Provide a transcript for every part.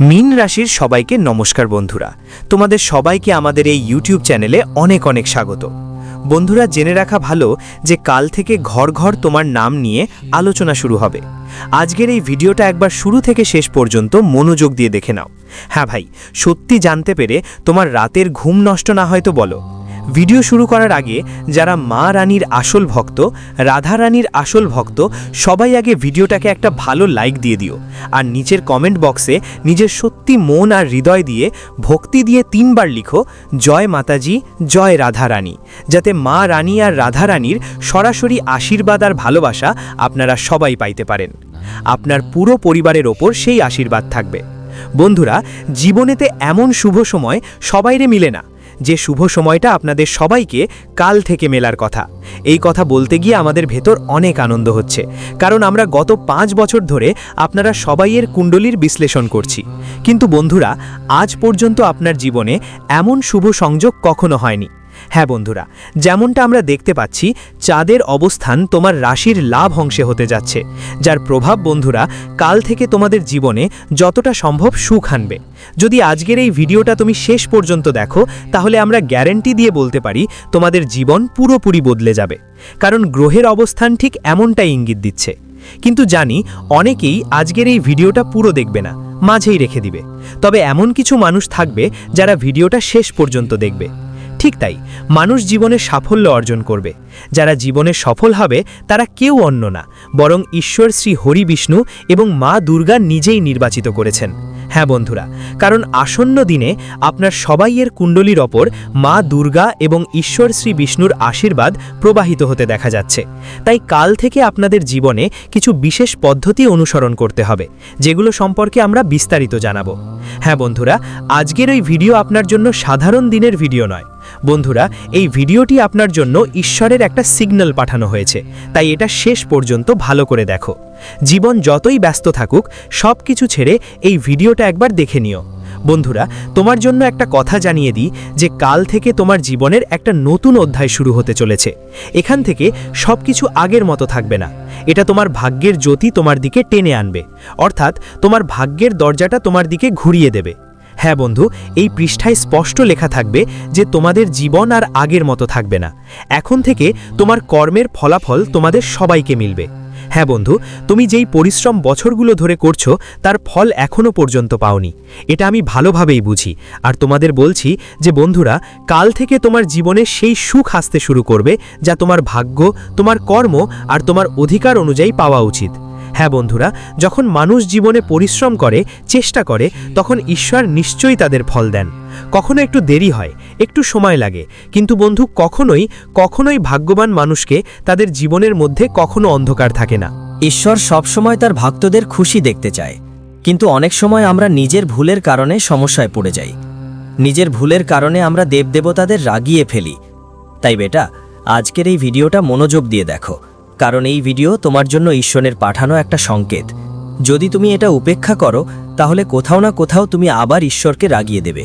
মিন রাশির সবাইকে নমস্কার বন্ধুরা। তোমাদের সবাইকে আমাদের এই ইউটিউব চ্যানেলে অনেক অনেক স্বাগত। বন্ধুরা, জেনে রাখা ভালো যে কাল থেকে ঘর ঘর তোমার নাম নিয়ে আলোচনা শুরু হবে। আজকের এই ভিডিওটা একবার শুরু থেকে শেষ পর্যন্ত মনোযোগ দিয়ে দেখে নাও। হ্যাঁ ভাই, সত্যি জানতে পেরে তোমার রাতের ঘুম নষ্ট না হয়তো বলো। ভিডিও শুরু করার আগে যারা মা রানীর আসল ভক্ত, রাধা রানীর আসল ভক্ত, সবাই আগে ভিডিওটাকে একটা ভালো লাইক দিয়ে দিও। আর নিচের কমেন্ট বক্সে নিজের সত্যি মন আর হৃদয় দিয়ে ভক্তি দিয়ে তিনবার লিখো, জয় মাতাজি, জয় রাধা রানী। যাতে মা রানী আর রাধা রানীর সরাসরি আশীর্বাদ আর ভালোবাসা আপনারা সবাই পাইতে পারেন। আপনার পুরো পরিবারের ওপর সেই আশীর্বাদ থাকবে। বন্ধুরা, জীবনেতে এমন শুভ সময় সবাইরে মিলে না। যে শুভ সময়টা আপনাদের সবাইকে কাল থেকে মেলার কথা। এই কথা বলতে গিয়ে আমাদের ভেতর অনেক আনন্দ হচ্ছে। কারণ আমরা গত পাঁচ বছর ধরে আপনারা সবাইয়ের কুণ্ডলীর বিশ্লেষণ করছি। কিন্তু বন্ধুরা, আজ পর্যন্ত আপনার জীবনে এমন শুভ সংযোগ কখনো হয়নি। হ্যাঁ বন্ধুরা, যেমনটা আমরা দেখতে পাচ্ছি, চাঁদের অবস্থান তোমার রাশির লাভ অংশে হতে যাচ্ছে, যার প্রভাব বন্ধুরা কাল থেকে তোমাদের জীবনে যতটা সম্ভব সুখ আনবে। যদি আজকের এই ভিডিওটা তুমি শেষ পর্যন্ত দেখো, তাহলে আমরা গ্যারেন্টি দিয়ে বলতে পারি, তোমাদের জীবন পুরোপুরি বদলে যাবে। কারণ গ্রহের অবস্থান ঠিক এমনটাই ইঙ্গিত দিচ্ছে। কিন্তু জানি, অনেকেই আজকের এই ভিডিওটা পুরো দেখবে না, মাঝেই রেখে দিবে। তবে এমন কিছু মানুষ থাকবে, যারা ভিডিওটা শেষ পর্যন্ত দেখবে। ঠিক তাই, মানুষ জীবনে সাফল্য অর্জন করবে। যারা জীবনে সফল হবে, তারা কেউ অন্য না, বরং ঈশ্বর শ্রী হরি বিষ্ণু এবং মা দুর্গা নিজেই নির্বাচিত করেছেন। হ্যাঁ বন্ধুরা, কারণ আসন্ন দিনে আপনার সবাইয়ের কুণ্ডলীর ওপর মা দুর্গা এবং ঈশ্বর শ্রী বিষ্ণুর আশীর্বাদ প্রবাহিত হতে দেখা যাচ্ছে। তাই কাল থেকে আপনাদের জীবনে কিছু বিশেষ পদ্ধতি অনুসরণ করতে হবে, যেগুলো সম্পর্কে আমরা বিস্তারিত জানাব। হ্যাঁ বন্ধুরা, আজকের ওই ভিডিও আপনার জন্য সাধারণ দিনের ভিডিও নয় বন্ধুরা, এই ভিডিওটি আপনার জন্য ঈশ্বরের একটা সিগন্যাল পাঠানো হয়েছে। তাই এটা শেষ পর্যন্ত ভালো করে দেখো। জীবন যতই ব্যস্ত থাকুক সব কিছু ছেড়ে এই ভিডিওটা একবার দেখে নিও। বন্ধুরা, তোমার জন্য একটা কথা জানিয়ে দিই যে কাল থেকে তোমার জীবনের একটা নতুন অধ্যায় শুরু হতে চলেছে। এখান থেকে সব কিছু আগের মতো থাকবে না। এটা তোমার ভাগ্যের জ্যোতি তোমার দিকে টেনে আনবে। অর্থাৎ তোমার ভাগ্যের দরজাটা তোমার দিকে ঘুরিয়ে দেবে। হ্যাঁ বন্ধু, এই পৃষ্ঠায় স্পষ্ট লেখা থাকবে যে তোমাদের জীবন আর আগের মতো থাকবে না। এখন থেকে তোমার কর্মের ফলাফল তোমাদের সবাইকে মিলবে। হ্যাঁ বন্ধু, তুমি যেই পরিশ্রম বছরগুলো ধরে করছ, তার ফল এখনও পর্যন্ত পাওনি। এটা আমি ভালোভাবেই বুঝি। আর তোমাদের বলছি যে বন্ধুরা, কাল থেকে তোমার জীবনে সেই সুখ আসতে শুরু করবে যা তোমার ভাগ্য, তোমার কর্ম আর তোমার অধিকার অনুযায়ী পাওয়া উচিত। হ্যাঁ বন্ধুরা, যখন মানুষ জীবনে পরিশ্রম করে, চেষ্টা করে, তখন ঈশ্বর নিশ্চয়ই তাদের ফল দেন। কখনো একটু দেরি হয়, একটু সময় লাগে। কিন্তু বন্ধু, কখনোই কখনোই ভাগ্যবান মানুষকে তাদের জীবনের মধ্যে কখনো অন্ধকার থাকে না। ঈশ্বর সবসময় তার ভক্তদের খুশি দেখতে চায়। কিন্তু অনেক সময় আমরা নিজের ভুলের কারণে সমস্যায় পড়ে যাই। নিজের ভুলের কারণে আমরা দেবদেবতাদের রাগিয়ে ফেলি। তাই বেটা, আজকের এই ভিডিওটা মনোযোগ দিয়ে দেখো। কারণ এই ভিডিও তোমার জন্য ঈশ্বরের পাঠানো একটা সংকেত। যদি তুমি এটা উপেক্ষা করো, তাহলে কোথাও না কোথাও তুমি আবার ঈশ্বরকে রাগিয়ে দেবে।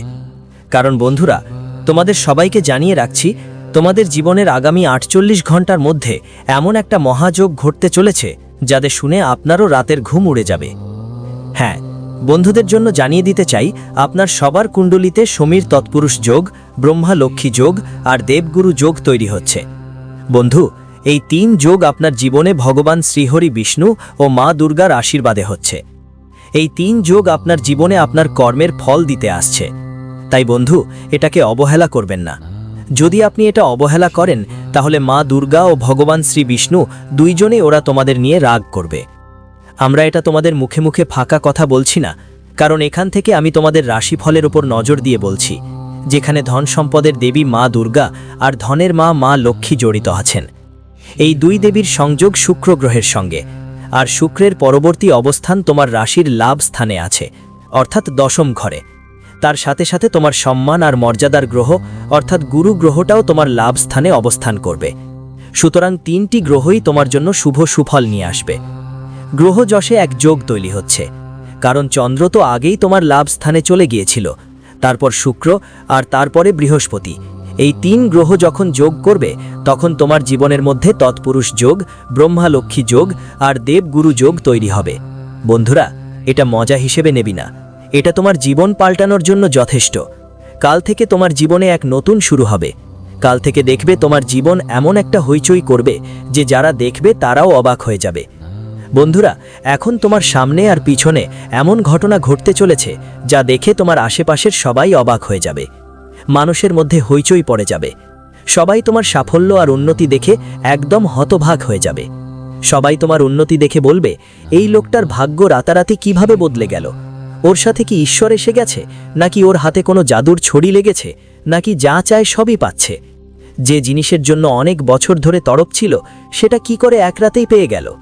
কারণ বন্ধুরা, তোমাদের সবাইকে জানিয়ে রাখছি, তোমাদের জীবনের আগামী আটচল্লিশ ঘণ্টার মধ্যে এমন একটা মহাযোগ ঘটতে চলেছে যাদের শুনে আপনারও রাতের ঘুম উড়ে যাবে। হ্যাঁ বন্ধুদের জন্য জানিয়ে দিতে চাই, আপনার সবার কুণ্ডলিতে সমীর তৎপুরুষ যোগ, ব্রহ্মা লক্ষ্মী যোগ আর দেবগুরু যোগ তৈরি হচ্ছে। বন্ধু এই তিন যোগ আপনার জীবনে ভগবান শ্রীহরি বিষ্ণু ও মা দুর্গার আশীর্বাদে হচ্ছে। এই তিন যোগ আপনার জীবনে আপনার কর্মের ফল দিতে আসছে। তাই বন্ধু, এটাকে অবহেলা করবেন না। যদি আপনি এটা অবহেলা করেন, তাহলে মা দুর্গা ও ভগবান শ্রী বিষ্ণু দুইজনেই ওরা তোমাদের নিয়ে রাগ করবে। আমরা এটা তোমাদের মুখে মুখে ফাঁকা কথা বলছি না, কারণ এখান থেকে আমি তোমাদের রাশিফলের ওপর নজর দিয়ে বলছি, যেখানে ধন সম্পদের দেবী মা দুর্গা আর ধনের মা মা লক্ষ্মী জড়িত আছেন। এই দুই দেবীর সংযোগ শুক্র গ্রহের সঙ্গে। আর শুক্রের পরবর্তী অবস্থান তোমার রাশির লাভ স্থানে আছে, অর্থাৎ দশম ঘরে। তার সাথে সাথে তোমার সম্মান আর মর্যাদার গ্রহ, অর্থাৎ গুরু গ্রহটাও তোমার লাভ স্থানে অবস্থান করবে। সুতরাং তিনটি গ্রহই তোমার জন্য শুভ সুফল নিয়ে আসবে। গ্রহ যশে এক যোগ তৈরি হচ্ছে, কারণ চন্দ্র তো আগেই তোমার লাভ স্থানে চলে গিয়েছিল, তারপর শুক্র আর তারপরে বৃহস্পতি। এই তিন গ্রহ যখন যোগ করবে, তখন তোমার জীবনের মধ্যে তৎপুরুষ যোগ, ব্রহ্মালক্ষ্মী যোগ আর দেবগুরু যোগ তৈরি হবে। বন্ধুরা, এটা মজা হিসেবে নেবি না। এটা তোমার জীবন পাল্টানোর জন্য যথেষ্ট। কাল থেকে তোমার জীবনে এক নতুন শুরু হবে। কাল থেকে দেখবে তোমার জীবন এমন একটা হইচই করবে যে যারা দেখবে তারাও অবাক হয়ে যাবে। বন্ধুরা, এখন তোমার সামনে আর পিছনে এমন ঘটনা ঘটতে চলেছে যা দেখে তোমার আশেপাশের সবাই অবাক হয়ে যাবে। মানুষের মধ্যে হইচই পড়ে যাবে। সবাই তোমার সাফল্য আর উন্নতি দেখে একদম হতভাগ হয়ে যাবে। সবাই তোমার উন্নতি দেখে বলবে, এই লোকটার ভাগ্য রাতারাতি কীভাবে বদলে গেল? ওর সাথে কি ঈশ্বর এসে গেছে? নাকি ওর হাতে কোনো জাদুর ছড়ি লেগেছে? নাকি যা চায় সবই পাচ্ছে? যে জিনিসের জন্য অনেক বছর ধরে তরপ ছিল, সেটা কি করে এক রাতেই পেয়ে গেল?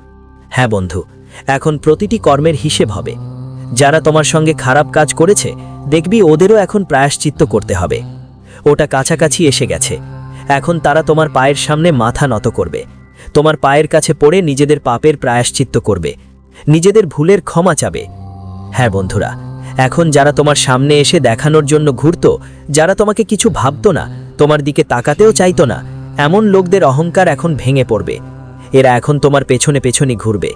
হ্যাঁ বন্ধু, এখন প্রতিটি কর্মের হিসেব হবে। যারা তোমার সঙ্গে খারাপ কাজ করেছে, দেখবি ওদেরও এখন প্রায়শ্চিত্ত করতে হবে। ওটা কাছাকাছি এসে গেছে। এখন তারা তোমার পায়ের সামনে মাথা নত করবে। তোমার পায়ের কাছে পড়ে নিজেদের পাপের প্রায়শ্চিত্ত করবে। নিজেদের ভুলের ক্ষমা চাবে। হ্যাঁ বন্ধুরা, এখন যারা তোমার সামনে এসে দেখানোর জন্য ঘুরত, যারা তোমাকে কিছু ভাবত না, তোমার দিকে তাকাতেও চাইতো না, এমন লোকদের অহংকার এখন ভেঙে পড়বে। এরা এখন তোমার পেছনে পেছনে ঘুরবে।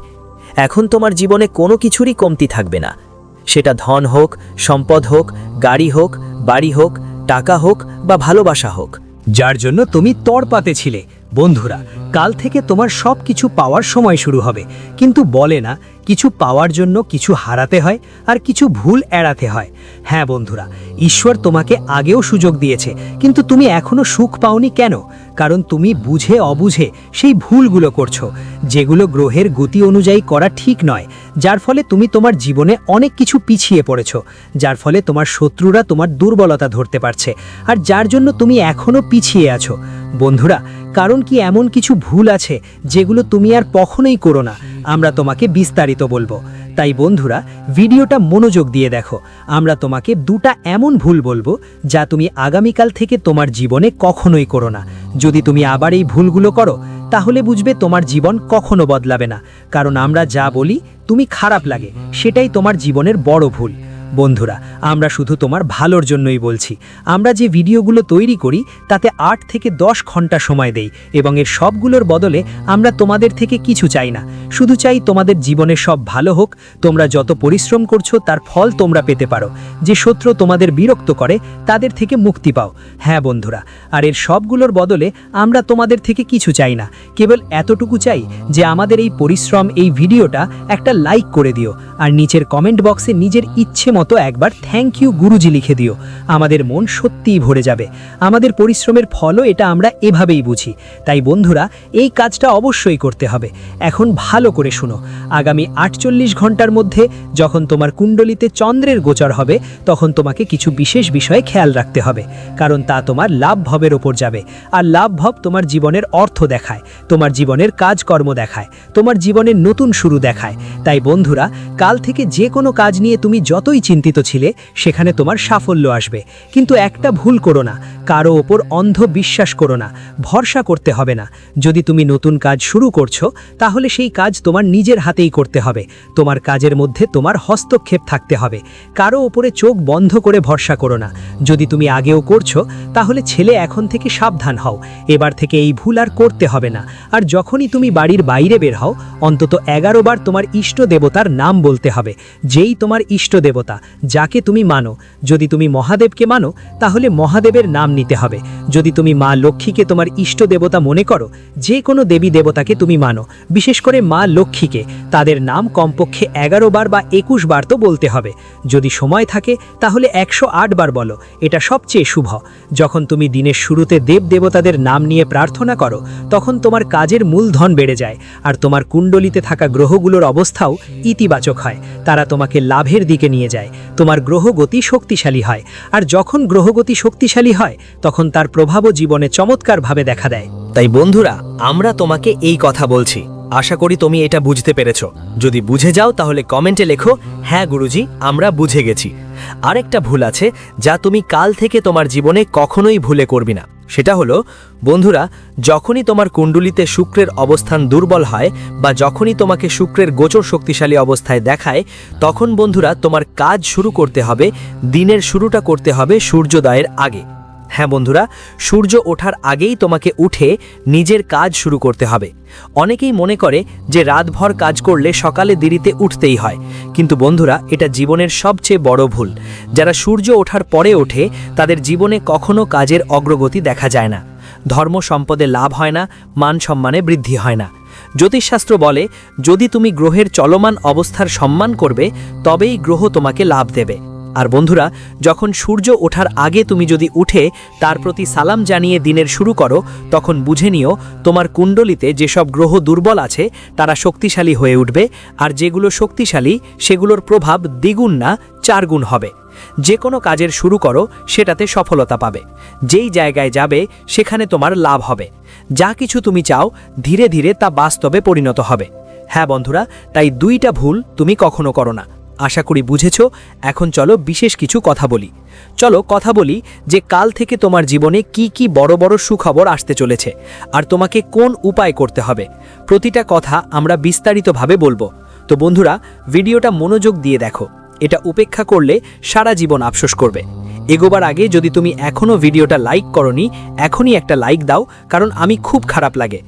এখন তোমার জীবনে কোনো কিছুরই কমতি থাকবে না। সেটা ধন হোক, সম্পদ হোক, গাড়ি হোক, বাড়ি হোক, টাকা হোক বা ভালোবাসা হোক। যার জন্য তুমি তরপাতে ছিলে। বন্ধুরা, কাল থেকে তোমার সব কিছু পাওয়ার সময় শুরু হবে। কিন্তু বলে না কিছু পাওয়ার জন্য কিছু হারাতে হয় আর কিছু ভুল এড়াতে হয়। হ্যাঁ বন্ধুরা, ঈশ্বর তোমাকে আগেও সুযোগ দিয়েছে, কিন্তু তুমি এখনও সুখ পাওনি কেন? কারণ তুমি বুঝে অবুঝে সেই ভুলগুলো করছ, যেগুলো গ্রহের গতি অনুযায়ী করা ঠিক নয়। যার ফলে তুমি তোমার জীবনে অনেক কিছু পিছিয়ে পড়েছ, যার ফলে তোমার শত্রুরা তোমার দুর্বলতা ধরতে পারছে, আর যার জন্য তুমি এখনও পিছিয়ে আছো। বন্ধুরা, কারণ কি এমন কিছু ভুল আছে যেগুলো তুমি আর কখনোই করো না? আমরা তোমাকে বিস্তারিত বলব। তাই বন্ধুরা, ভিডিওটা মনোযোগ দিয়ে দেখো। আমরা তোমাকে দুটা এমন ভুল বলব যা তুমি আগামীকাল থেকে তোমার জীবনে কখনোই করো না। যদি তুমি আবার এই ভুলগুলো করো, তাহলে বুঝবে তোমার জীবন কখনো বদলাবে না। কারণ আমরা যা বলি, তুমি খারাপ লাগে। সেটাই তোমার জীবনের বড় ভুল। বন্ধুরা, আমরা শুধু তোমার ভালোর জন্যই বলছি। আমরা যে ভিডিওগুলো তৈরি করি, তাতে আট থেকে দশ ঘণ্টা সময় দেই এবং এর সবগুলোর বদলে আমরা তোমাদের থেকে কিছু চাই না। শুধু চাই তোমাদের জীবনে সব ভালো হোক, তোমরা যত পরিশ্রম করছ, তার ফল তোমরা পেতে পারো। যে শত্রু তোমাদের বিরক্ত করে, তাদের থেকে মুক্তি পাও। হ্যাঁ বন্ধুরা, আর এর সবগুলোর বদলে আমরা তোমাদের থেকে কিছু চাই না। কেবল এতটুকু চাই যে আমাদের এই পরিশ্রম, এই ভিডিওটা একটা লাইক করে দিও। আর নিচের কমেন্ট বক্সে নিজের ইচ্ছে মতো একবার থ্যাংক ইউ গুরুজি লিখে দিও। আমাদের মন সত্যিই ভরে যাবে। আমাদের পরিশ্রমের ফলও এটা আমরা এভাবেই বুঝি। তাই বন্ধুরা, এই কাজটা অবশ্যই করতে হবে। এখন ভালো করে শুনো। আগামী আটচল্লিশ ঘণ্টার মধ্যে যখন তোমার কুণ্ডলিতে চন্দ্রের গোচর হবে, তখন তোমাকে কিছু বিশেষ বিষয়ে খেয়াল রাখতে হবে। কারণ তা তোমার লাভ ভবের ওপর যাবে। আর লাভ ভব তোমার জীবনের অর্থ দেখায়, তোমার জীবনের কাজকর্ম দেখায়, তোমার জীবনের নতুন শুরু দেখায়। তাই বন্ধুরা, কাল থেকে যে কোনো কাজ নিয়ে তুমি যতই চিন্তিত ছিলে, সেখানে তোমার সাফল্য আসবে। কিন্তু একটা ভুল করো না, কারও ওপর অন্ধ বিশ্বাস করো না, ভরসা করতে হবে না। যদি তুমি নতুন কাজ শুরু করছ, তাহলে সেই কাজ তোমার নিজের হাতেই করতে হবে। তোমার কাজের মধ্যে তোমার হস্তক্ষেপ থাকতে হবে। কারও ওপরে চোখ বন্ধ করে ভরসা করো না। যদি তুমি আগেও করছ, তাহলে ছেলে এখন থেকে সাবধান হও। এবার থেকে এই ভুল আর করতে হবে না। আর যখনই তুমি বাড়ির বাইরে বের হও, অন্তত এগারো বার তোমার ইষ্ট দেবতার নাম বলতে হবে। যেই তোমার ইষ্ট দেবতা। যাকে তুমি মানো। যদি তুমি মহাদেবকে মানো, তাহলে মহাদেবের নাম নিতে হবে। যদি তুমি মা লক্ষ্মীকে তোমার ইষ্ট দেবতা মনে করো, যে কোনো দেবী দেবতাকে তুমি মানো। বিশেষ করে মা লক্ষ্মীকে, তাদের নাম কমপক্ষে এগারো বার বা একুশ বার তো বলতে হবে। যদি সময় থাকে, তাহলে একশো আট বার বলো। এটা সবচেয়ে শুভ। যখন তুমি দিনের শুরুতে দেব দেবতাদের নাম নিয়ে প্রার্থনা করো, তখন তোমার কাজের মূলধন বেড়ে যায়। আর তোমার কুণ্ডলিতে থাকা গ্রহগুলোর অবস্থাও ইতিবাচক হয়। তারা তোমাকে লাভের দিকে নিয়ে যায়। তোমার গ্রহগতি শক্তিশালী হয়। আর যখন গ্রহগতি শক্তিশালী হয়, তখন তার প্রভাবও জীবনে চমৎকারভাবে দেখা দেয়। তাই বন্ধুরা, আমরা তোমাকে এই কথা বলছি। আশা করি তুমি এটা বুঝতে পেরেছ। যদি বুঝে যাও, তাহলে কমেন্টে লেখো হ্যাঁ গুরুজি, আমরা বুঝে গেছি। আরেকটা ভুল আছে, যা তুমি কাল থেকে তোমার জীবনে কখনোই ভুলে করবি না। সেটা হলো, বন্ধুরা, যখনই তোমার কুণ্ডুলিতে শুক্রের অবস্থান দুর্বল হয় বা যখনই তোমাকে শুক্রের গোচর শক্তিশালী অবস্থায় দেখায়, তখন বন্ধুরা তোমার কাজ শুরু করতে হবে, দিনের শুরুটা করতে হবে সূর্যোদয়ের আগে। হ্যাঁ বন্ধুরা, সূর্য ওঠার আগেই তোমাকে উঠে নিজের কাজ শুরু করতে হবে। অনেকেই মনে করে যে রাতভর কাজ করলে সকালে দেরিতে উঠতেই হয়, কিন্তু বন্ধুরা, এটা জীবনের সবচেয়ে বড় ভুল। যারা সূর্য ওঠার পরে ওঠে, তাদের জীবনে কখনো কাজের অগ্রগতি দেখা যায় না। ধর্ম সম্পদে লাভ হয় না, মান সম্মানে বৃদ্ধি হয় না। জ্যোতিষশাস্ত্র বলে, যদি তুমি গ্রহের চলমান অবস্থার সম্মান করবে, তবেই গ্রহ তোমাকে লাভ দেবে। আর বন্ধুরা, যখন সূর্য ওঠার আগে তুমি যদি উঠে তার প্রতি সালাম জানিয়ে দিনের শুরু করো, তখন বুঝে নিও তোমার কুণ্ডলিতে যেসব গ্রহ দুর্বল আছে, তারা শক্তিশালী হয়ে উঠবে, আর যেগুলো শক্তিশালী, সেগুলোর প্রভাব দ্বিগুণ না চারগুণ হবে। যে কোনো কাজের শুরু করো, সেটাতে সফলতা পাবে। যেই জায়গায় যাবে, সেখানে তোমার লাভ হবে। যা কিছু তুমি চাও, ধীরে ধীরে তা বাস্তবে পরিণত হবে। হ্যাঁ বন্ধুরা, তাই দুইটা ভুল তুমি কখনো করো না। আশা করি বুঝেছ, এখন চলো বিশেষ কিছু কথা বলি। চলো কথা বলি যে কাল থেকে তোমার জীবনে কি কি বড় বড় সুখবর আসতে চলেছে, আর তোমাকে কোন উপায় করতে হবে। প্রতিটা কথা আমরা বিস্তারিতভাবে বলব। তো বন্ধুরা, ভিডিওটা মনোযোগ দিয়ে দেখো। এটা উপেক্ষা করলে সারা জীবন আফসোস করবে। এগোবার আগে যদি তুমি এখনও ভিডিওটা লাইক করনি, এখনই একটা লাইক দাও, কারণ আমি খুব খারাপ লাগে।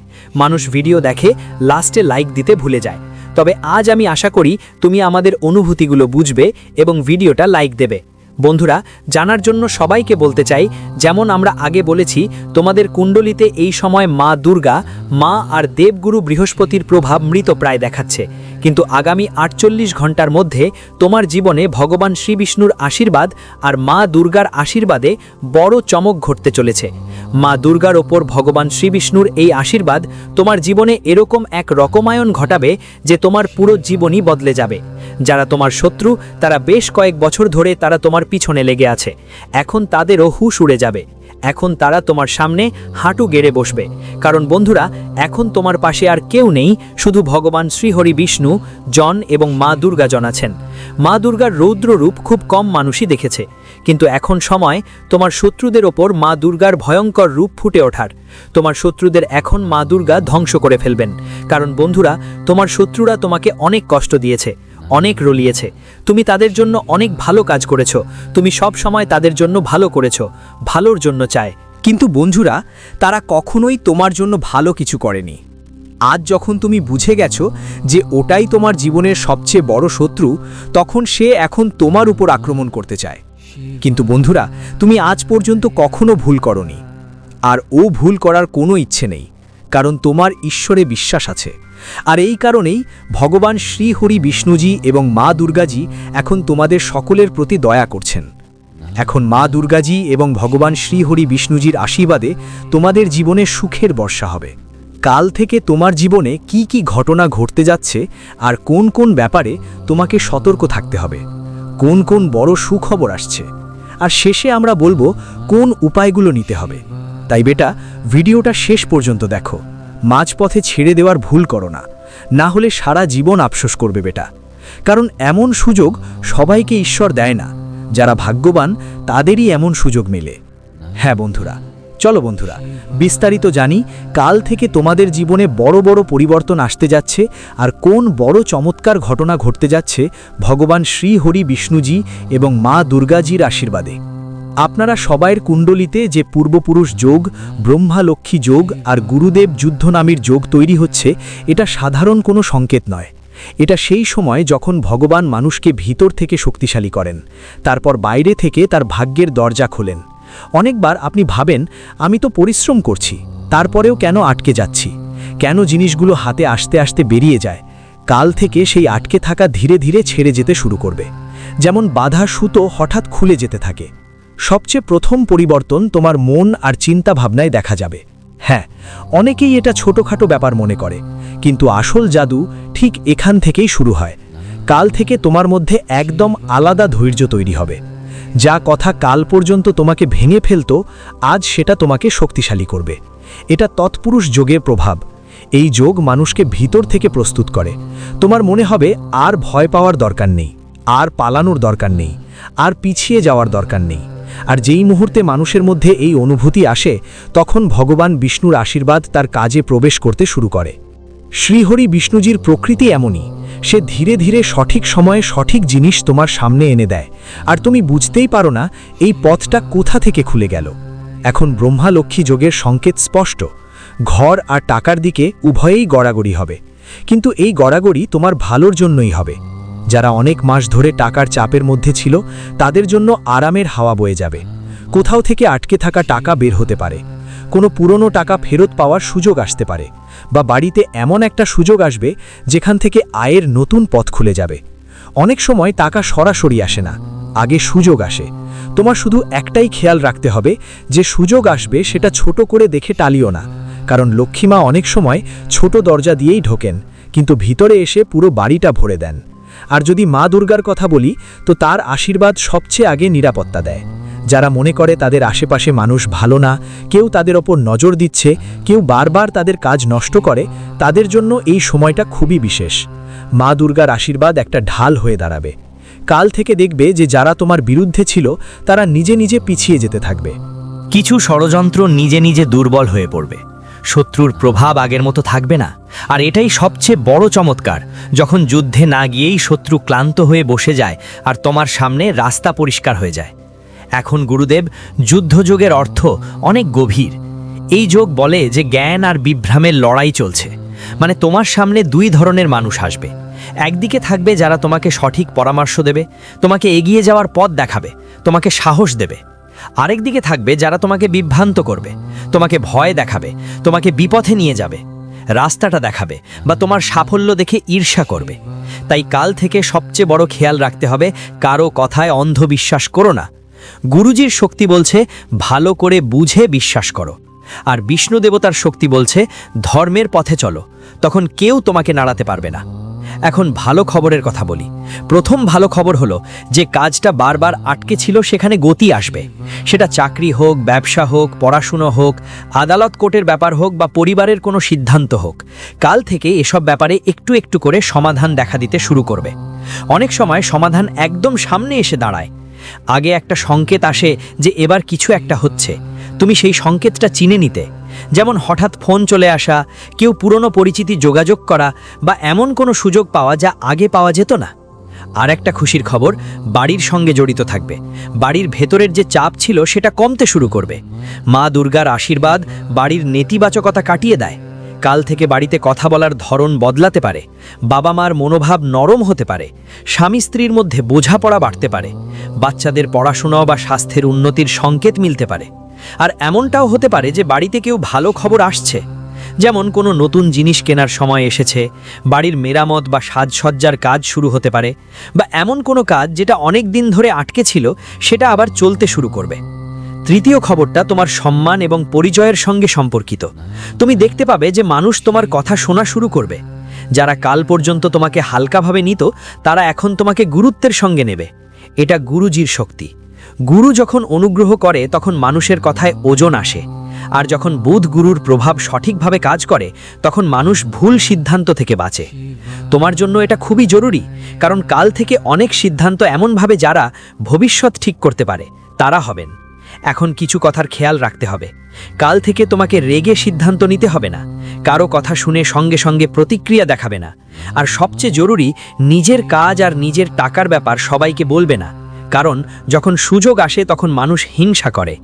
মানুষ ভিডিও দেখে লাস্টে লাইক দিতে ভুলে যায়। তবে আজ আমি আশা করি তুমি আমাদের অনুভূতিগুলো বুঝবে এবং ভিডিওটা লাইক দেবে। বন্ধুরা, জানার জন্য সবাইকে বলতে চাই, যেমন আমরা আগে বলেছি, তোমাদের কুণ্ডলিতে এই সময় মা দুর্গা, মা আর দেবগুরু বৃহস্পতির প্রভাব মৃতপ্রায় দেখাচ্ছে। কিন্তু আগামী আটচল্লিশ ঘণ্টার মধ্যে তোমার জীবনে ভগবান শ্রী বিষ্ণুর আশীর্বাদ আর মা দুর্গার আশীর্বাদে বড় চমক ঘটতে চলেছে। মা দুর্গার ওপর ভগবান শ্রী বিষ্ণুর এই আশীর্বাদ তোমার জীবনে এরকম এক রকমায়ন ঘটাবে যে তোমার পুরো জীবনই বদলে যাবে। যারা তোমার শত্রু, তারা বেশ কয়েক বছর ধরে তারা তোমার পিছনে লেগে আছে। এখন তাদেরও হুশ উড়ে যাবে। এখন তারা তোমার সামনে হাঁটু গেড়ে বসবে। কারণ বন্ধুরা, এখন তোমার পাশে আর কেউ নেই, শুধু ভগবান শ্রীহরি বিষ্ণু, জন এবং মা দুর্গা জন আছেন। মা দুর্গার রৌদ্র রূপ খুব কম মানুষই দেখেছে। কিন্তু এখন সময়, তোমার শত্রুদের ওপর মা দুর্গার ভয়ঙ্কর রূপ ফুটে ওঠার। তোমার শত্রুদের এখন মা দুর্গা ধ্বংস করে ফেলবেন। কারণ বন্ধুরা, তোমার শত্রুরা তোমাকে অনেক কষ্ট দিয়েছে। অনেক রলিয়েছে। তুমি তাদের জন্য অনেক ভালো কাজ করেছ। তুমি সব সময় তাদের জন্য ভালো করেছ। ভালোর জন্য চায়। কিন্তু বন্ধুরা, তারা কখনোই তোমার জন্য ভালো কিছু করেনি। আজ যখন তুমি বুঝে গেছো যে ওটাই তোমার জীবনের সবচেয়ে বড় শত্রু, তখন সে এখন তোমার উপর আক্রমণ করতে চায়। কিন্তু বন্ধুরা, তুমি আজ পর্যন্ত কখনো ভুল করনি। আর ও ভুল করার কোনো ইচ্ছে নেই। কারণ তোমার ঈশ্বরে বিশ্বাস আছে। আর এই কারণেই ভগবান শ্রীহরি বিষ্ণুজি এবং মা দুর্গাজি এখন তোমাদের সকলের প্রতি দয়া করছেন। এখন মা দুর্গাজি এবং ভগবান শ্রীহরি বিষ্ণুজির আশীর্বাদে তোমাদের জীবনে সুখের বর্ষা হবে। কাল থেকে তোমার জীবনে কি কি ঘটনা ঘটতে যাচ্ছে আর কোন কোন ব্যাপারে তোমাকে সতর্ক থাকতে হবে। কোন কোন বড় সুখবর আসছে। আর শেষে আমরা বলব কোন উপায়গুলো নিতে হবে। তাই বেটা, ভিডিওটা শেষ পর্যন্ত দেখো। মাঝপথে ছেড়ে দেওয়ার ভুল করো না। না হলে সারা জীবন আফসোস করবে বেটা। কারণ এমন সুযোগ সবাইকে ঈশ্বর দেয় না। যারা ভাগ্যবান, তাদেরই এমন সুযোগ মেলে। হ্যাঁ বন্ধুরা, চলো বন্ধুরা, বিস্তারিত জানি কাল থেকে তোমাদের জীবনে বড় বড় পরিবর্তন আসতে যাচ্ছে আর কোন বড় চমৎকার ঘটনা ঘটতে যাচ্ছে ভগবান শ্রীহরি বিষ্ণুজি এবং মা দুর্গাজির আশীর্বাদে। আপনারা সবাইয়ের কুণ্ডলিতে যে পূর্বপুরুষ যোগ ব্রহ্মা লক্ষ্মী যোগ আর গুরুদেব যুদ্ধ নামের যোগ তৈরি হচ্ছে, এটা সাধারণ কোনো সংকেত নয়। এটা সেই সময় যখন ভগবান মানুষকে ভিতর থেকে শক্তিশালী করেন, তারপর বাইরে থেকে তার ভাগ্যের দরজা খোলেন। অনেকবার আপনি ভাবেন, আমি তো পরিশ্রম করছি, তারপরেও কেন আটকে যাচ্ছি? কেন জিনিসগুলো হাতে আসতে আসতে বেরিয়ে যায়? কাল থেকে সেই আটকে থাকা ধীরে ধীরে ছেড়ে যেতে শুরু করবে। যেমন বাধা সুতো হঠাৎ খুলে যেতে থাকে সবচেয়ে প্রথম পরিবর্তন তোমার মন আর চিন্তা ভাবনায় দেখা যাবে। হ্যাঁ অনেকেই এটা ছোটোখাটো ব্যাপার মনে করে, কিন্তু আসল জাদু ঠিক এখান থেকেই শুরু হয়। কাল থেকে তোমার মধ্যে একদম আলাদা ধৈর্য তৈরি হবে। যা কথা কাল পর্যন্ত তোমাকে ভেঙে ফেলত, আজ সেটা তোমাকে শক্তিশালী করবে। এটা তৎপুরুষ যোগের প্রভাব। এই যোগ মানুষকে ভিতর থেকে প্রস্তুত করে। তোমার মনে হবে আর ভয় পাওয়ার দরকার নেই, আর পালানোর দরকার নেই, আর পিছিয়ে যাওয়ার দরকার নেই। আর যেই মুহূর্তে মানুষের মধ্যে এই অনুভূতি আসে, তখন ভগবান বিষ্ণুর আশীর্বাদ তার কাজে প্রবেশ করতে শুরু করে। শ্রীহরি বিষ্ণুজির প্রকৃতি এমনই, সে ধীরে ধীরে সঠিক সময়ে সঠিক জিনিস তোমার সামনে এনে দেয়। আর তুমি বুঝতেই পারো না, এই পথটা কোথা থেকে খুলে গেল। এখন ব্রহ্মালক্ষ্মী যোগের সংকেত স্পষ্ট, ঘর আর টাকার দিকে উভয়েই গড়াগড়ি হবে। কিন্তু এই গড়াগড়ি তোমার ভালোর জন্যই হবে। যারা অনেক মাস ধরে টাকার চাপের মধ্যে ছিল, তাদের জন্য আরামের হাওয়া বয়ে যাবে। কোথাও থেকে আটকে থাকা টাকা বের হতে পারে। কোনো পুরনো টাকা ফেরত পাওয়ার সুযোগ আসতে পারে বা বাড়িতে এমন একটা সুযোগ আসবে যেখান থেকে আয়ের নতুন পথ খুলে যাবে। অনেক সময় টাকা সরাসরি আসে না, আগে সুযোগ আসে। তোমার শুধু একটাই খেয়াল রাখতে হবে, যে সুযোগ আসবে সেটা ছোট করে দেখে টালিও না, কারণ লক্ষ্মীমা অনেক সময় ছোট দরজা দিয়েই ঢোকেন, কিন্তু ভিতরে এসে পুরো বাড়িটা ভরে দেন। আর যদি মা দুর্গার কথা বলি, তো তার আশীর্বাদ সবচেয়ে আগে নিরাপত্তা দেয়। যারা মনে করে তাদের আশেপাশে মানুষ ভালো না, কেউ তাদের ওপর নজর দিচ্ছে, কেউ বারবার তাদের কাজ নষ্ট করে, তাদের জন্য এই সময়টা খুবই বিশেষ। মা দুর্গার আশীর্বাদ একটা ঢাল হয়ে দাঁড়াবে। কাল থেকে দেখবে যে যারা তোমার বিরুদ্ধে ছিল, তারা নিজে নিজে পিছিয়ে যেতে থাকবে। কিছু ষড়যন্ত্র নিজে নিজে দুর্বল হয়ে পড়বে। শত্রুর প্রভাব আগের মতো থাকবে না। আর এটাই সবচেয়ে বড় চমৎকার, যখন যুদ্ধে না গিয়েই শত্রু ক্লান্ত হয়ে বসে যায় আর তোমার সামনে রাস্তা পরিষ্কার হয়ে যায়। এখন গুরুদেব, যুদ্ধযোগের অর্থ অনেক গভীর। এই যোগ বলে যে জ্ঞান আর বিভ্রামের লড়াই চলছে। মানে তোমার সামনে দুই ধরনের মানুষ আসবে। একদিকে থাকবে যারা তোমাকে সঠিক পরামর্শ দেবে, তোমাকে এগিয়ে যাওয়ার পথ দেখাবে, তোমাকে সাহস দেবে। আরেক দিকে থাকবে যারা তোমাকে বিভ্রান্ত করবে, তোমাকে ভয় দেখাবে, তোমাকে বিপথে নিয়ে যাবে, রাস্তাটা দেখাবে বা তোমার সাফল্য দেখে ঈর্ষা করবে। তাই কাল থেকে সবচেয়ে বড় খেয়াল রাখতে হবে, কারও কথায় অন্ধবিশ্বাস করো না। গুরুজির শক্তি বলছে, ভালো করে বুঝে বিশ্বাস করো। আর বিষ্ণু দেবতার শক্তি বলছে, ধর্মের পথে চলো, তখন কেউ তোমাকে নাড়াতে পারবে না। এখন ভালো খবরের কথা বলি। প্রথম ভালো খবর হলো যে কাজটা বারবার আটকে ছিল সেখানে গতি আসবে। সেটা চাকরি হোক, ব্যবসা হোক, পড়াশুনো হোক, আদালত, কোর্টের ব্যাপার হোক বা পরিবারের কোনো সিদ্ধান্ত হোক, কাল থেকে এসব ব্যাপারে একটু একটু করে সমাধান দেখা দিতে শুরু করবে। অনেক সময় সমাধান একদম সামনে এসে দাঁড়ায়। আগে একটা সংকেত আসে যে এবার কিছু একটা হচ্ছে। তুমি সেই সংকেতটা চিনে নিতে যেমন হঠাৎ ফোন চলে আসা, কেউ পুরনো পরিচিতি যোগাযোগ করা বা এমন কোনো সুযোগ পাওয়া যা আগে পাওয়া যেত না। আর একটা খুশির খবর, বাড়ির সঙ্গে জড়িত থাকবে। বাড়ির ভেতরের যে চাপ ছিল সেটা কমতে শুরু করবে। মা দুর্গার আশীর্বাদ বাড়ির নেতিবাচকতা কাটিয়ে দেয়। কাল থেকে বাড়িতে কথা বলার ধরন বদলাতে পারে। বাবা মার মনোভাব নরম হতে পারে। স্বামী স্ত্রীর মধ্যে বোঝাপড়া বাড়তে পারে। বাচ্চাদের পড়াশোনা বা স্বাস্থ্যের উন্নতির সংকেত মিলতে পারে। আর এমনটাও হতে পারে যে বাড়িতে কেউ ভালো খবর আসছে। যেমন কোনো নতুন জিনিস কেনার সময় এসেছে, বাড়ির মেরামত বা সাজসজ্জার কাজ শুরু হতে পারে, বা এমন কোনো কাজ যেটা অনেক দিন ধরে আটকে ছিল, সেটা আবার চলতে শুরু করবে। তৃতীয় খবরটা তোমার সম্মান এবং পরিচয়ের সঙ্গে সম্পর্কিত। তুমি দেখতে পাবে যে মানুষ তোমার কথা শোনা শুরু করবে। যারা কাল পর্যন্ত তোমাকে হালকাভাবে নিত, তারা এখন তোমাকে গুরুত্বের সঙ্গে নেবে। এটা গুরুজির শক্তি। গুরু যখন অনুগ্রহ করে, তখন মানুষের কথায় ওজন আসে। আর যখন বুধ গুরুর প্রভাব সঠিকভাবে কাজ করে, তখন মানুষ ভুল সিদ্ধান্ত থেকে বাঁচে। তোমার জন্য এটা খুবই জরুরি, কারণ কাল থেকে অনেক সিদ্ধান্ত এমনভাবে যারা ভবিষ্যৎ ঠিক করতে পারে, তারা হবেন। এখন কিছু কথার খেয়াল রাখতে হবে। কাল থেকে তোমাকে রেগে সিদ্ধান্ত নিতে হবে না। কারও কথা শুনে সঙ্গে সঙ্গে প্রতিক্রিয়া দেখাবে না। আর সবচেয়ে জরুরি, নিজের কাজ আর নিজের টাকার ব্যাপার সবাইকে বলবে না। কারণ যখন সুযোগ আসে তখন মানুষ হিংসা করে।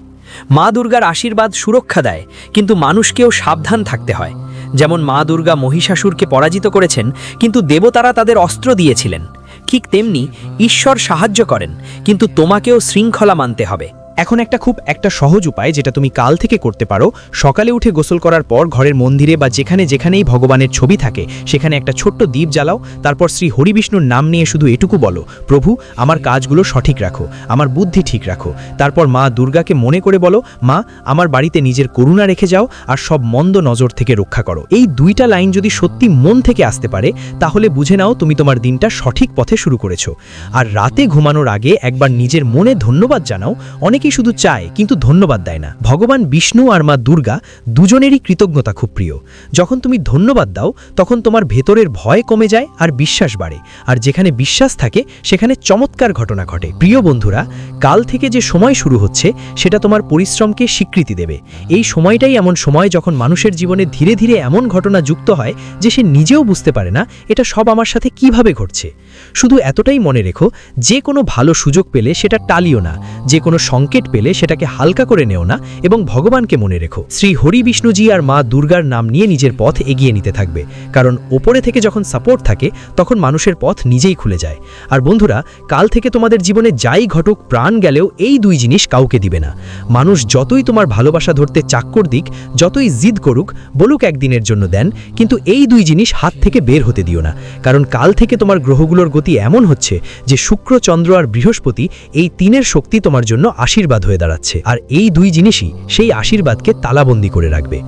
মা দুর্গার আশীর্বাদ সুরক্ষা দেয়, কিন্তু মানুষকেও সাবধান থাকতে হয়। যেমন মা দুর্গা মহিষাসুরকে পরাজিত করেছেন, কিন্তু দেবতারা তাদের অস্ত্র দিয়েছিলেন। ঠিক তেমনি ঈশ্বর সাহায্য করেন, কিন্তু তোমাকেও শৃঙ্খলা মানতে হবে। এখন একটা খুব একটা সহজ উপায় যেটা তুমি কাল থেকে করতে পারো। সকালে উঠে গোসল করার পর ঘরের মন্দিরে বা যেখানে যেখানেই ভগবানের ছবি থাকে, সেখানে একটা ছোট্ট দ্বীপ জ্বালাও, তারপর শ্রী হরিবিষ্ণুর নাম নিয়ে শুধু এটুকু বলো, প্রভু, আমার কাজগুলো সঠিক রাখো, আমার বুদ্ধি ঠিক রাখো। তারপর মা দুর্গাকে মনে করে বলো, মা, আমার বাড়িতে নিজের করুণা রেখে যাও আর সব মন্দ নজর থেকে রক্ষা করো। এই দুইটা লাইন যদি সত্যি মন থেকে আসতে পারে, তাহলে বুঝে নাও তুমি তোমার দিনটা সঠিক পথে শুরু করেছ। আর রাতে ঘুমানোর আগে একবার নিজের মনে ধন্যবাদ জানাও অনেকেই শুধু চায়, কিন্তু ধন্যবাদ দেয় না। ভগবান বিষ্ণু আর মা দুর্গা দুজনেরই কৃতজ্ঞতা খুব প্রিয়। যখন তুমি ধন্যবাদ দাও, তখন তোমার ভেতরের ভয় কমে যায় আর বিশ্বাস বাড়ে। আর যেখানে বিশ্বাস থাকে, সেখানে চমৎকার ঘটনা ঘটে। প্রিয় বন্ধুরা, কাল থেকে যে সময় শুরু হচ্ছে, সেটা তোমার পরিশ্রমকে স্বীকৃতি দেবে। এই সময়টাই এমন সময় যখন মানুষের জীবনে ধীরে ধীরে এমন ঘটনা যুক্ত হয় যে সে নিজেও বুঝতে পারে না, এটা সব আমার সাথে কীভাবে ঘটছে। শুধু এতটাই মনে রেখো, যে কোনো ভালো সুযোগ পেলে সেটা টালিও না, যে কোনো সংকেত পেলে সেটাকে হালকা করে নেও না এবং ভগবানকে মনে রেখো। শ্রী হরি বিষ্ণুজি আর মা দুর্গার নাম নিয়ে নিজের পথ এগিয়ে নিতে থাকবে, কারণ ওপরে থেকে যখন সাপোর্ট থাকে, তখন মানুষের পথ নিজেই খুলে যায়। আর বন্ধুরা, কাল থেকে তোমাদের জীবনে যাই ঘটুক, প্রাণ গেলেও এই দুই জিনিস কাউকে দিবে না। মানুষ যতই তোমার ভালোবাসা ধরতে চাক্কর দিক, যতই জিদ করুক, বলুক একদিনের জন্য দেন, কিন্তু এই দুই জিনিস হাত থেকে বের হতে দিও না। কারণ কাল থেকে তোমার গ্রহগুলোর গতি এমন হচ্ছে যে শুক্র, চন্দ্র আর বৃহস্পতি এই তিনের শক্তি তোমার জন্য আশীর্বাদ হয়ে দাঁড়াচ্ছে। আর এই দুই জিনিসই সেই আশীর্বাদকে তালাবন্দি করে রাখবে।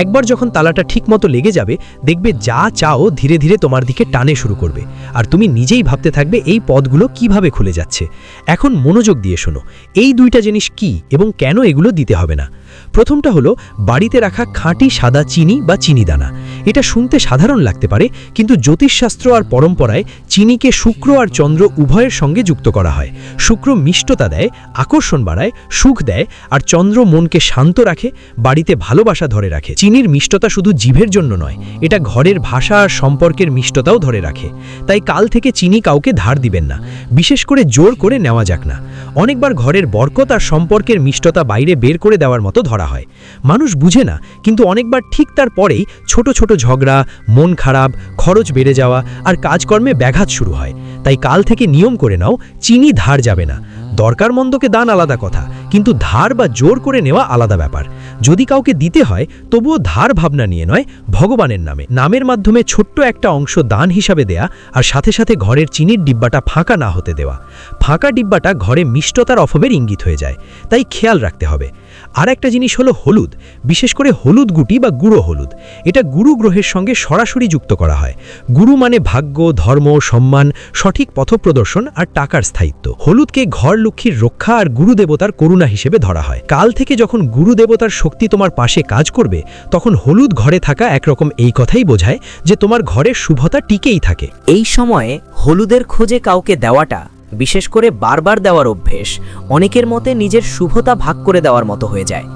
একবার যখন তালাটা ঠিকমতো লেগে যাবে, দেখবে যা চাও ধীরে ধীরে তোমার দিকে টানে শুরু করবে। আর তুমি নিজেই ভাবতে থাকবে এই পদগুলো কীভাবে খুলে যাচ্ছে। এখন মনোযোগ দিয়ে শোনো, এই দুইটা জিনিস কি এবং কেন এগুলো দিতে হবে না? প্রথমটা হলো বাড়িতে রাখা খাঁটি সাদা চিনি বা চিনি দানা। এটা শুনতে সাধারণ লাগতে পারে, কিন্তু জ্যোতিষশাস্ত্র আর পরম্পরায় চিনিকে শুক্র আর চন্দ্র উভয়ের সঙ্গে যুক্ত করা হয়। শুক্র মিষ্টতা দেয়, আকর্ষণ বাড়ায়, সুখ দেয়, আর চন্দ্র মনকে শান্ত রাখে, বাড়িতে ভালোবাসা ধরে রাখে। চিনির মিষ্টতা শুধু জিভের জন্য নয়, এটা ঘরের ভাষা আর সম্পর্কের মিষ্টতাও ধরে রাখে। তাই কাল থেকে চিনি কাউকে ধার দিবেন না, বিশেষ করে জোর করে নেওয়া যাক না। অনেকবার ঘরের বরকত আর সম্পর্কের মিষ্টতা বাইরে বের করে দেওয়ার মতো ধরা হয়। মানুষ বুঝে না, কিন্তু অনেকবার ঠিক তার পরেই ছোট ছোট ঝগড়া, মন খারাপ, খরচ বেড়ে যাওয়া আর কাজকর্মে ব্যাঘাত শুরু হয়। তাই কাল থেকে নিয়ম করে নাও, চিনি ধার যাবে না। দরকার মন্দকে দান আলাদা কথা, কিন্তু ধার বা জোর করে নেওয়া আলাদা ব্যাপার। যদি কাউকে দিতে হয়, তবুও ধার ভাবনা নিয়ে নয়, ভগবানের নামে। নামের মাধ্যমে ছোট্ট একটা অংশ দান হিসাবে দেয়া আর সাথে সাথে ঘরের চিনির ডিব্বাটা ফাঁকা না হতে দেওয়া। ফাঁকা ডিব্বাটা ঘরে মিষ্টতার অভাবের ইঙ্গিত হয়ে যায়। তাই খেয়াল রাখতে হবে। আর একটা জিনিস হলো হলুদ, বিশেষ করে হলুদ গুটি বা গুঁড়ো হলুদ। এটা গুরু গ্রহের সঙ্গে সরাসরি যুক্ত করা হয়। গুরু মানে ভাগ্য, ধর্ম, সম্মান, সঠিক পথপ্রদর্শন আর টাকার স্থায়িত্ব। হলুদকে ঘর লক্ষ্মীর রক্ষা আর গুরু দেবতার করুণা হিসেবে ধরা হয়। কাল থেকে যখন গুরু দেবতার শক্তি তোমার পাশে কাজ করবে, তখন হলুদ ঘরে থাকা একরকম এই কথাই বোঝায় যে তোমার ঘরের শুভতা টিকেই থাকে। এই সময়ে হলুদের খোঁজে কাউকে দেওয়াটা বিশেষ করে বারবার দেওয়ার অভ্যেস অনেকের মতে নিজের শুভতা ভাগ করে দেওয়ার মতো হয়ে যায়।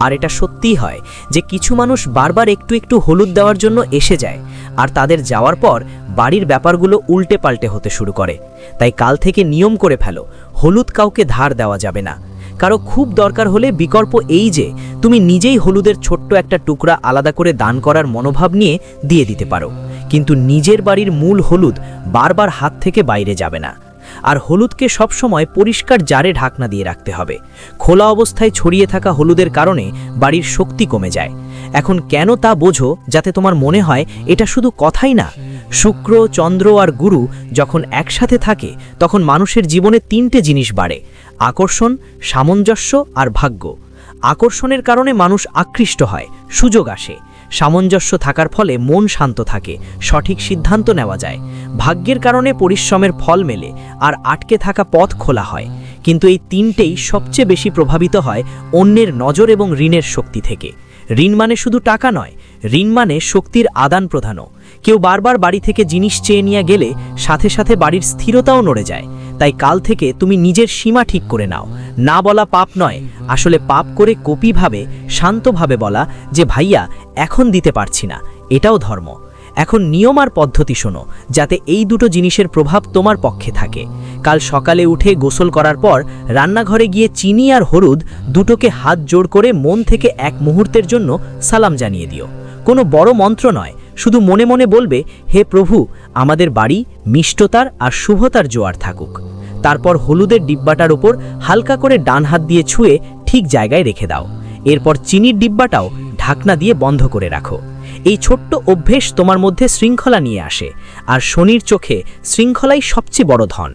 আর এটা সত্যিই হয় যে কিছু মানুষ বারবার একটু একটু হলুদ দেওয়ার জন্য এসে যায় আর তাদের যাওয়ার পর বাড়ির ব্যাপারগুলো উল্টে পাল্টে হতে শুরু করে। তাই কাল থেকে নিয়ম করে ফেলো, হলুদ কাউকে ধার দেওয়া যাবে না। কারও খুব দরকার হলে বিকল্প এই যে, তুমি নিজেই হলুদের ছোট্ট একটা টুকরা আলাদা করে দান করার মনোভাব নিয়ে দিয়ে দিতে পারো। কিন্তু নিজের বাড়ির মূল হলুদ বারবার হাত থেকে বাইরে যাবে না। আর হলুদকে সবসময় পরিষ্কার জারে ঢাকনা দিয়ে রাখতে হবে। খোলা অবস্থায় ছড়িয়ে থাকা হলুদের কারণে বাড়ির শক্তি কমে যায়। এখন কেন তা বোঝো যাতে তোমার মনে হয় এটা শুধু কথাই না? শুক্র, চন্দ্র আর গুরু যখন একসাথে থাকে, তখন মানুষের জীবনে তিনটে জিনিস বাড়ে, আকর্ষণ, সামঞ্জস্য আর ভাগ্য। আকর্ষণের কারণে মানুষ আকৃষ্ট হয়, সুযোগ আসে। সামঞ্জস্য থাকার ফলে মন শান্ত থাকে, সঠিক সিদ্ধান্ত নেওয়া যায়। ভাগ্যের কারণে পরিশ্রমের ফল মেলে আর আটকে থাকা পথ খোলা হয়। কিন্তু এই তিনটেই সবচেয়ে বেশি প্রভাবিত হয় অন্যের নজর এবং ঋণের শক্তি থেকে। ঋণ মানে শুধু টাকা নয়, ঋণ মানে শক্তির আদান প্রদানও। কেউ বারবার বাড়ি থেকে জিনিস চেয়ে নিয়ে গেলে সাথে সাথে বাড়ির স্থিরতাও নড়ে যায়। তাই কাল থেকে তুমি নিজের সীমা ঠিক করে নাও। না বলা পাপ নয়, আসলে পাপ করে কপিভাবে, শান্তভাবে বলা যে, ভাইয়া, এখন দিতে পারছি না। এটাও ধর্ম। এখন নিয়ম আর পদ্ধতি শোনো, যাতে এই দুটো জিনিসের প্রভাব তোমার পক্ষে থাকে। কাল সকালে উঠে গোসল করার পর রান্নাঘরে গিয়ে চিনি আর হলুদ দুটোকে হাত জোড় করে মন থেকে এক মুহূর্তের জন্য সালাম জানিয়ে দিও। কোনো বড় মন্ত্র নয় শুধু মনে মনে বলবে, হে প্রভু, আমাদের বাড়ি মিষ্টতার আর শুভতার জোয়ার থাকুক। তারপর হলুদের ডিব্বাটার ওপর হালকা করে ডান হাত দিয়ে ছুঁয়ে ঠিক জায়গায় রেখে দাও। এরপর চিনির ডিব্বাটাও ঢাকনা দিয়ে বন্ধ করে রাখো। এই ছোট্ট অভ্যেস তোমার মধ্যে শৃঙ্খলা নিয়ে আসে, আর শনির চোখে শৃঙ্খলাই সবচেয়ে বড় ধন।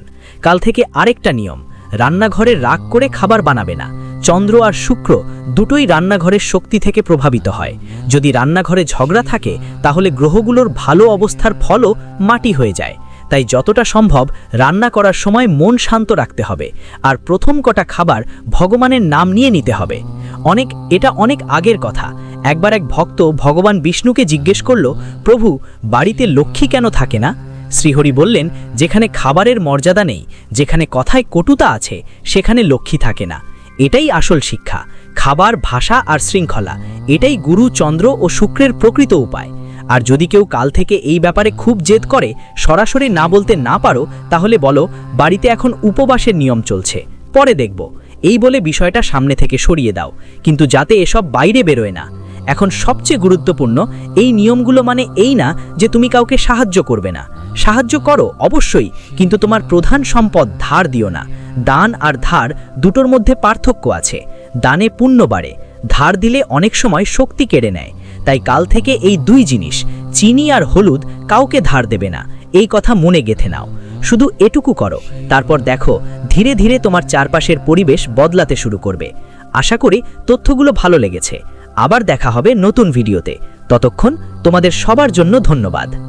কাল থেকে আরেকটা নিয়ম রান্নাঘরে রাগ করে খাবার বানাবে না। চন্দ্র আর শুক্র দুটোই রান্নাঘরের শক্তি থেকে প্রভাবিত হয়। যদি রান্নাঘরে ঝগড়া থাকে, তাহলে গ্রহগুলোর ভালো অবস্থার ফলও মাটি হয়ে যায়। তাই যতটা সম্ভব রান্না করার সময় মন শান্ত রাখতে হবে, আর প্রথম কটা খাবার ভগবানের নাম নিয়ে নিতে হবে। অনেক, এটা অনেক আগের কথা। একবার এক ভক্ত ভগবান বিষ্ণুকে জিজ্ঞেস করল, প্রভু, বাড়িতে লক্ষ্মী কেন থাকে না? শ্রীহরি বললেন, যেখানে খাবারের মর্যাদা নেই, যেখানে কথায় কটুতা আছে, সেখানে লক্ষ্মী থাকে না। এটাই আসল শিক্ষা। খাবার, ভাষা আর শৃঙ্খলা, এটাই গুরু, চন্দ্র ও শুক্রের প্রকৃত উপায়। আর যদি কেউ কাল থেকে এই ব্যাপারে খুব জেদ করে, সরাসরি না বলতে না পারো, তাহলে বলো, বাড়িতে এখন উপবাসের নিয়ম চলছে। পরে দেখব। এই বলে বিষয়টা সামনে থেকে সরিয়ে দাও। কিন্তু যাতে এসব বাইরে বেরোয় না। এখন সবচেয়ে গুরুত্বপূর্ণ, এই নিয়মগুলো মানে এই না যে তুমি কাউকে সাহায্য করবে না। সাহায্য করো, অবশ্যই, কিন্তু তোমার প্রধান সম্পদ ধার দিও না। দান আর ধার দুটোর মধ্যে পার্থক্য আছে। দানে পুণ্য বাড়ে, ধার দিলে অনেক সময় শক্তি কেড়ে নেয়। তাই কাল থেকে এই দুই জিনিস, চিনি আর হলুদ, কাউকে ধার দেবে না। এই কথা মনে গেথে নাও। শুধু এটুকু করো, তারপর দেখো, ধীরে ধীরে তোমার চারপাশের পরিবেশ বদলাতে শুরু করবে। আশা করি তথ্যগুলো ভালো লেগেছে। আবার দেখা হবে নতুন ভিডিওতে। ততক্ষণ তোমাদের সবার জন্য ধন্যবাদ।